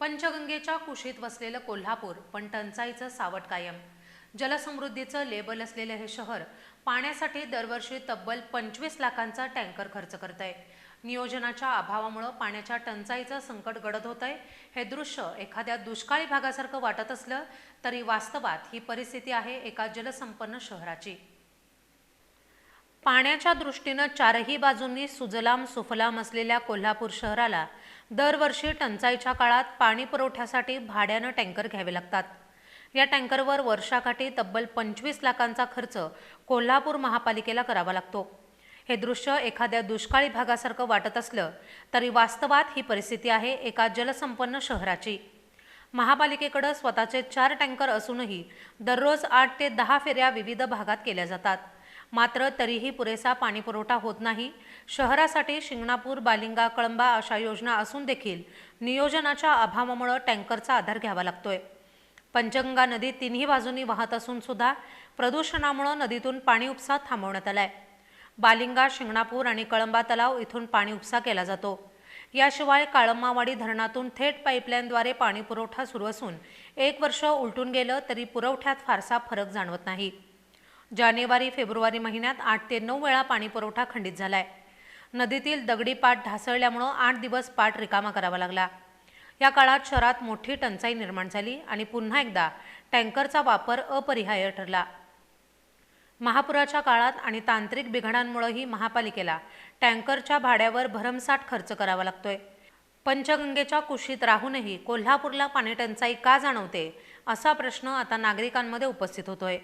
पंचगंगेच्या कुशीत वसलेलं कोल्हापूर पण टंचाईचं सावट कायम. जलसमृद्धीचं लेबल असलेलं हे शहर पाण्यासाठी दरवर्षी तब्बल पंचवीस लाखांचा टँकर खर्च करत आहे नियोजनाच्या अभावामुळं पाण्याच्या टंचाईचं संकट गडद होत आहे हे दृश्य एखाद्या दुष्काळी भागासारखं वाटत असलं तरी वास्तवात ही परिस्थिती आहे एका जलसंपन्न शहराची. पाण्याच्या दृष्टीनं चारही बाजूंनी सुजलाम सुफलाम असलेल्या कोल्हापूर शहराला दरवर्षी टंचाईच्या काळात पाणी पुरवठ्यासाठी भाड्यानं टँकर घ्यावे लागतात. या टँकरवर वर्षाकाठी तब्बल पंचवीस लाखांचा खर्च कोल्हापूर महापालिकेला करावा लागतो. हे दृश्य एखाद्या दुष्काळी भागासारखं वाटत असलं तरी वास्तवात ही परिस्थिती आहे एका जलसंपन्न शहराची. महापालिकेकडं स्वतःचे चार टँकर असूनही दररोज आठ ते दहा फेऱ्या विविध भागात केल्या जातात. मात्र तरीही पुरेसा पाणीपुरवठा होत नाही. शहरासाठी शिंगणापूर बालिंगा कळंबा अशा योजना असून देखील नियोजनाच्या अभावामुळे टँकरचा आधार घ्यावा लागतोय. पंचगंगा नदी तिन्ही बाजूंनी वाहत असून सुद्धा प्रदूषणामुळे नदीतून पाणी उपसा थांबवण्यात आलाय. बालिंगा शिंगणापूर आणि कळंबा तलाव इथून पाणी उपसा केला जातो. याशिवाय काळंबावाडी धरणातून थेट पाईपलाईनद्वारे पाणी पुरवठा सुरू असून एक वर्ष उलटून गेलं तरी पुरवठ्यात फारसा फरक जाणवत नाही. जानेवारी फेब्रुवारी महिन्यात आठ ते नऊ वेळा पाणी पुरवठा खंडित झालाय. नदीतील दगडी पाट ढासळल्यामुळं आठ दिवस पाट रिकामा करावा लागला. या काळात शहरात मोठी टंचाई निर्माण झाली आणि पुन्हा एकदा टँकरचा वापर अपरिहार्य ठरला. महापुराच्या काळात आणि तांत्रिक बिघाडांमुळेही महापालिकेला टँकरच्या भाड्यावर भरमसाठ खर्च करावा लागतोय. पंचगंगेच्या कुशीत राहूनही कोल्हापूरला पाणीटंचाई का जाणवते असा प्रश्न आता नागरिकांमध्ये उपस्थित होतोय.